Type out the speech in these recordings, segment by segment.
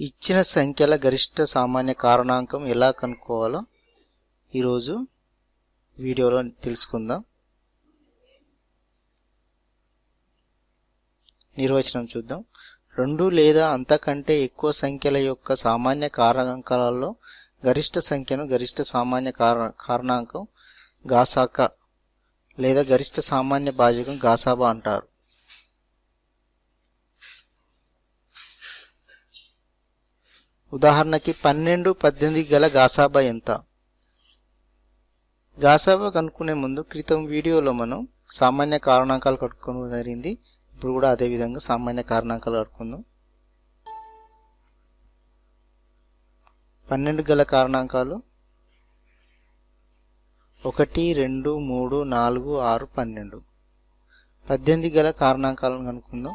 ఇచ్చిన సంఖ్యల గరిష్ట సామాన్య కారణాంకం ఎలా కనుక్కోవాలో ఈరోజు వీడియోలో తెలుసుకుందాం. నిర్వచనం చూద్దాం. రెండు లేదా అంతకంటే ఎక్కువ సంఖ్యల యొక్క సామాన్య కారణాంకాలలో గరిష్ట సంఖ్యను గరిష్ట సామాన్య కారణ కారణాంకం గాసాక లేదా గరిష్ట సామాన్య భాజకం గాసాబా అంటారు. ఉదాహరణకి పన్నెండు పద్దెనిమిది గల గాసాబా ఎంత? గాసాబా కనుక్కునే ముందు క్రితం వీడియోలో మనం సామాన్య కారణాంకాలు కట్టుకోవడం జరిగింది. ఇప్పుడు కూడా అదే విధంగా సామాన్య కారణాంకాలు కట్టుకుందాం పన్నెండు గల కారణాంకాలు. ఒకటి రెండు మూడు నాలుగు ఆరు పన్నెండు. పద్దెనిమిది గల కారణాంకాలను కనుక్కుందాం.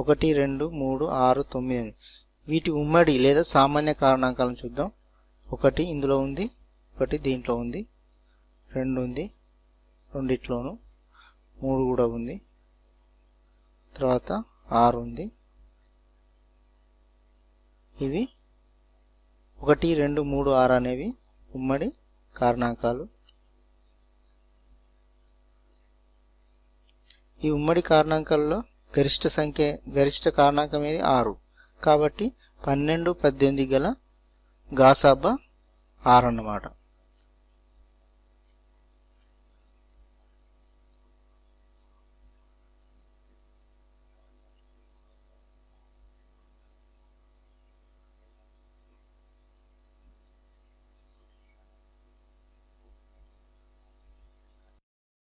ఒకటి రెండు మూడు ఆరు తొమ్మిది వీటి ఉమ్మడి లేదా సామాన్య కారణాంకాలను చూద్దాం. ఒకటి ఇందులో ఉంది ఒకటి దీంట్లో ఉంది రెండు ఉంది రెండిట్లోను మూడు కూడా ఉంది తర్వాత ఆరు ఉంది. ఇవి ఒకటి రెండు మూడు ఆరు అనేవి ఉమ్మడి కారణాంకాలు. ఈ ఉమ్మడి కారణాంకాల్లో గరిష్ట సంఖ్య గరిష్ట కారణాంకం ఏది? ఆరు. కాబట్టి పన్నెండు పద్దెనిమిది గల గాసాబా ఆరు అన్నమాట